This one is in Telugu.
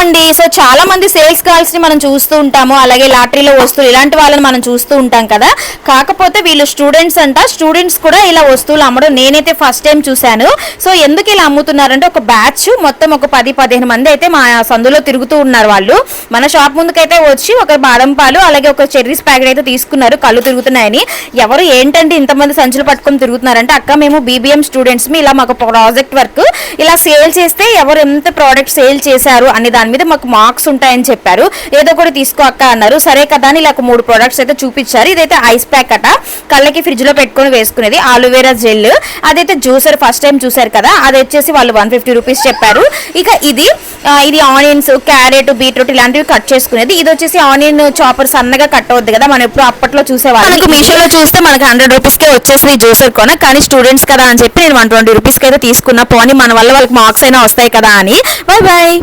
అండి. సో చాలా మంది సేల్స్ గర్ల్స్ని మనం చూస్తూ ఉంటాము. అలాగే లాటరీలో వస్తువులు ఇలాంటి వాళ్ళని మనం చూస్తూ ఉంటాం కదా. కాకపోతే వీళ్ళు స్టూడెంట్స్ అంట. స్టూడెంట్స్ కూడా ఇలా వస్తువులు అమ్మడం నేనైతే ఫస్ట్ టైం చూశాను. సో ఎందుకు ఇలా అమ్ముతున్నారంటే ఒక బ్యాచ్ మొత్తం ఒక పది పదిహేను మంది అయితే మా సందులో తిరుగుతూ ఉన్నారు వాళ్ళు. మన షాప్ ముందుకైతే వచ్చి ఒక బాదం పాలు అలాగే ఒక చెర్రీస్ ప్యాకెట్ అయితే తీసుకున్నారు. కళ్ళు తిరుగుతున్నాయని. ఎవరు ఏంటంటే ఇంతమంది సంచులు పట్టుకొని తిరుగుతున్నారంటే అక్క మేము బీబీఎం స్టూడెంట్స్ ఇలా మాకు ప్రాజెక్ట్ వర్క్ ఇలా సేల్ చేస్తే ఎవరు ఎంత ప్రోడక్ట్ సేల్ చేశారు అనే దాని మీద మాకు మార్క్స్ ఉంటాయని చెప్పారు. ఏదో కూడా తీసుకో అక్క అన్నారు. సరే కదా అని ఇలా ఒక మూడు ప్రోడక్ట్స్ అయితే చూపించారు. ఇదైతే ఐస్ ప్యాక్ అట. కళ్ళకి ఫ్రిడ్జ్లో పెట్టుకొని వేసుకునేది ఆలోవేరా జెల్ అదైతే జ్యూసర్ ఫస్ట్ టైం చూసారు కదా. అది వచ్చేసి వాళ్ళు వన్ ఫిఫ్టీ రూపీస్ చెప్పారు. ఇక ఇది ఇది ఆనియన్స్ క్యారెట్ బీట్రూట్ ఇలాంటివి కట్ చేసుకునేది. ఇది వచ్చేసి ఆనియన్ చాపర్ సన్నగా కట్ అవుద్ది కదా. మనం ఎప్పుడు అప్పట్లో చూసేవాళ్ళం. మనకు మీషోలో చూస్తే మనకి హండ్రెడ్ రూపీస్ కే వచ్చేసి జ్యూసర్ కొన. కానీ స్టూడెంట్స్ కదా అని చెప్పి నేను వన్ ట్వంటీ రూపీస్కి అయితే తీసుకున్నా. పోనీ మన వల్ల వాళ్ళకి మార్క్స్ అయినా వస్తాయి కదా అని. Bye bye